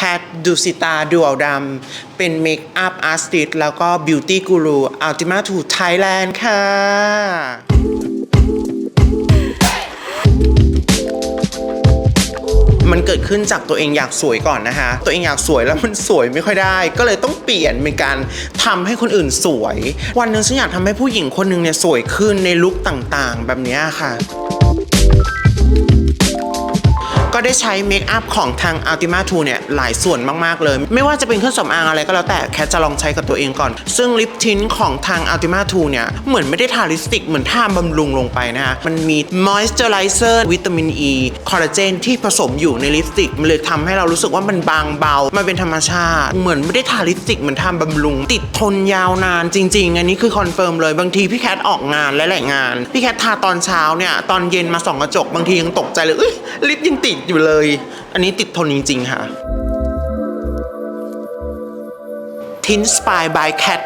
Cat ดูสิตาดูอัลดำเป็นเมคอัพอาร์ติสแล้วก็บิวตี้กูรูอัลติมาทูไทยแลนด์ค่ะมันเกิดขึ้นจากตัวเองอยากสวยก่อนนะคะ ตัวเองอยากสวยแล้วมันสวยไม่ค่อยได้ ก็เลยต้องเปลี่ยนเป็นการทำให้คนอื่นสวย วันหนึ่งฉันอยากทำให้ผู้หญิงคนหนึ่งเนี่ยสวยขึ้นในลุคต่างๆ แบบนี้ค่ะ ใช้เมคอัพของทาง Ultima 2 เนี่ย หลายส่วนมาก ๆ เลย ไม่ว่าจะเป็นเครื่องสำอางอะไรก็แล้วแต่แคทจะลองใช้กับตัวเองก่อน ซึ่งลิปทินของทาง Ultima 2 เนี่ย เหมือนไม่ได้ทาลิปสติก เหมือนทาบำรุงลงไปนะฮะ มันมี moisturizer วิตามินอ e, ีคอลลาเจนที่ผสมอยู่ในลิปสติก มันเลยทำให้เรารู้สึกว่ามันบางเบา มันเป็นธรรมชาติ เหมือนไม่ได้ทาลิปสติก เหมือนทาบำรุง ติดทนยาวนานจริง ๆ อันนี้คือคอนเฟิร์มเลยบางทีพี่แคทออกงานและหลายงานพี่แคททาตอนเช้าเนี่ยตอนเย็นมาส่องกระจกบางทียังตกใจเลยเอ้ยลิปยังติดอยู่เลยเลย อันนี้ติดทนจริง ๆ ค่ะ Tinspire by Cat